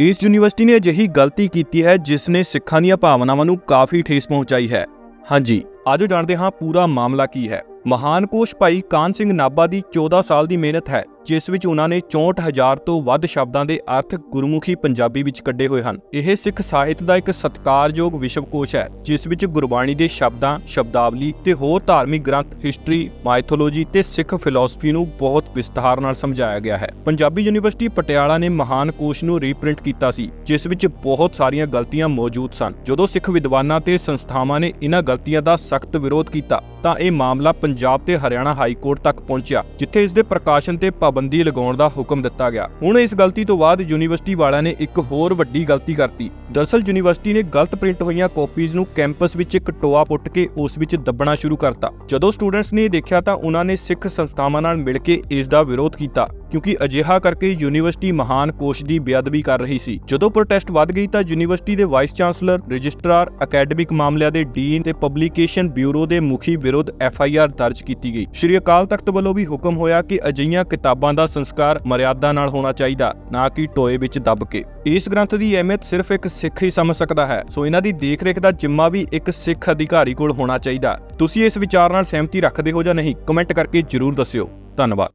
ਇਸ ਯੂਨੀਵਰਸਿਟੀ ਨੇ ਅਜਿਹੀ ਗਲਤੀ ਕੀਤੀ ਹੈ ਜਿਸ ਨੇ ਸਿੱਖਾਂ ਦੀਆਂ ਭਾਵਨਾਵਾਂ ਨੂੰ ਕਾਫੀ ਠੇਸ ਪਹੁੰਚਾਈ ਹੈ। ਹਾਂਜੀ, ਅੱਜ ਜਾਣਦੇ ਹਾਂ ਪੂਰਾ ਮਾਮਲਾ ਕੀ ਹੈ। ਮਹਾਨ ਕੋਸ਼ ਭਾਈ ਕਾਨ ਸਿੰਘ ਨਾਭਾ ਦੀ 14 ਸਾਲ ਦੀ ਮਿਹਨਤ ਹੈ। ਜਿਸ ਵਿੱਚ ਉਹਨਾਂ ਨੇ 64000 ਤੋਂ ਵੱਧ ਸ਼ਬਦਾਂ ਦੇ ਅਰਥ ਗੁਰਮੁਖੀ ਪੰਜਾਬੀ ਵਿੱਚ ਕੱਢੇ ਹੋਏ ਹਨ। ਇਹ ਸਿੱਖ ਸਾਹਿਤ ਦਾ ਇੱਕ ਸਤਿਕਾਰਯੋਗ ਵਿਸ਼ਵਕੋਸ਼ ਹੈ, ਜਿਸ ਵਿੱਚ ਗੁਰਬਾਣੀ ਦੇ ਸ਼ਬਦਾਂ, ਸ਼ਬਦਾਵਲੀ ਤੇ ਹੋਰ ਧਾਰਮਿਕ ਗ੍ਰੰਥ ਹਿਸਟਰੀ ਮਾਈਥੋਲੋਜੀ ਤੇ ਸਿੱਖ ਫਿਲਾਸਫੀ ਨੂੰ ਬਹੁਤ ਵਿਸਥਾਰ ਨਾਲ ਸਮਝਾਇਆ ਗਿਆ ਹੈ। ਪੰਜਾਬੀ ਯੂਨੀਵਰਸਿਟੀ ਪਟਿਆਲਾ ਨੇ ਮਹਾਨ ਕੋਸ਼ ਨੂੰ ਰੀਪ੍ਰਿੰਟ ਕੀਤਾ ਸੀ, ਜਿਸ ਵਿੱਚ ਬਹੁਤ ਸਾਰੀਆਂ ਗਲਤੀਆਂ ਮੌਜੂਦ ਸਨ। ਜਦੋਂ ਸਿੱਖ ਵਿਦਵਾਨਾਂ ਤੇ ਸੰਸਥਾਵਾਂ ਨੇ ਇਹਨਾਂ ਗਲਤੀਆਂ ਦਾ ਸਖਤ ਵਿਰੋਧ ਕੀਤਾ, ਤਾਂ ਇਹ ਮਾਮਲਾ ਪੰਜਾਬ ਤੇ ਹਰਿਆਣਾ ਹਾਈ ਕੋਰਟ ਤੱਕ ਪਹੁੰਚਿਆ, ਜਿੱਥੇ ਇਸ ਦੇ ਪ੍ਰਕਾਸ਼ਨ ਤੇ ਪਾਬੰਦੀ ਲਗਾਉਣ ਦਾ ਹੁਕਮ ਦਿੱਤਾ ਗਿਆ। ਹੁਣ ਇਸ ਗਲਤੀ ਤੋਂ ਬਾਅਦ ਯੂਨੀਵਰਸਿਟੀ ਵਾਲਿਆਂ ਨੇ ਇੱਕ ਹੋਰ ਵੱਡੀ ਗਲਤੀ ਕਰਤੀ। ਦਰਅਸਲ ਯੂਨੀਵਰਸਿਟੀ ਨੇ ਗਲਤ ਪ੍ਰਿੰਟ ਹੋਈਆਂ ਕਾਪੀਜ਼ ਨੂੰ ਕੈਂਪਸ ਵਿੱਚ ਇੱਕ ਟੋਆ ਪੁੱਟ ਕੇ ਉਸ ਵਿੱਚ ਦੱਬਣਾ ਸ਼ੁਰੂ ਕਰਤਾ। ਜਦੋਂ ਸਟੂਡੈਂਟਸ ਨੇ ਦੇਖਿਆ ਤਾਂ ਉਹਨਾਂ ਨੇ ਸਿੱਖ ਸੰਸਥਾਵਾਂ ਨਾਲ ਮਿਲ ਕੇ ਇਸ ਦਾ ਵਿਰੋਧ ਕੀਤਾ। ਕਿਉਂਕਿ ਅਜਿਹਾ ਕਰਕੇ ਯੂਨੀਵਰਸਿਟੀ ਮਹਾਨ ਕੋਸ਼ ਦੀ ਬੇਅਦਬੀ ਕਰ ਰਹੀ ਸੀ। ਜਦੋਂ ਪ੍ਰੋਟੈਸਟ ਵੱਧ ਗਈ ਤਾਂ ਯੂਨੀਵਰਸਿਟੀ ਦੇ ਵਾਈਸ ਚਾਂਸਲਰ ਰਜਿਸਟਰਾਰ ਅਕੈਡਮਿਕ ਮਾਮਲਿਆਂ ਦੇ ਡੀਨ ਤੇ ਪਬਲੀਕੇਸ਼ਨ ਬਿਊਰੋ ਦੇ ਮੁਖੀ ਵਿਰੁੱਧ ਐਫ ਆਈ ਆਰ ਦਰਜ ਕੀਤੀ ਗਈ। ਸ਼੍ਰੀ ਅਕਾਲ ਤਖਤ ਵੱਲੋਂ ਵੀ ਹੁਕਮ ਹੋਇਆ ਕਿ ਅਜਿਹੀਆਂ ਕਿਤਾਬਾਂ ਦਾ ਸੰਸਕਾਰ ਮਰਿਆਦਾ ਨਾਲ ਹੋਣਾ ਚਾਹੀਦਾ, ਨਾ ਕਿ ਟੋਏ ਵਿੱਚ ਦੱਬ ਕੇ। ਇਸ ਗ੍ਰੰਥ ਦੀ ਅਹਿਮੀਅਤ ਸਿਰਫ ਇੱਕ ਸਿੱਖ ਹੀ ਸਮਝ ਸਕਦਾ ਹੈ। ਸੋ ਇਹਨਾਂ ਦੀ ਦੇਖਰੇਖ ਦਾ ਜਿੰਮਾ ਵੀ ਇੱਕ ਸਿੱਖ ਅਧਿਕਾਰੀ ਕੋਲ ਹੋਣਾ ਚਾਹੀਦਾ। ਤੁਸੀਂ ਇਸ ਵਿਚਾਰ ਨਾਲ ਸਹਿਮਤੀ ਰੱਖਦੇ ਹੋ ਜਾਂ ਨਹੀਂ, ਕਮੈਂਟ ਕਰਕੇ ਜਰੂਰ ਦੱਸਿਓ। ਧੰਨਵਾਦ।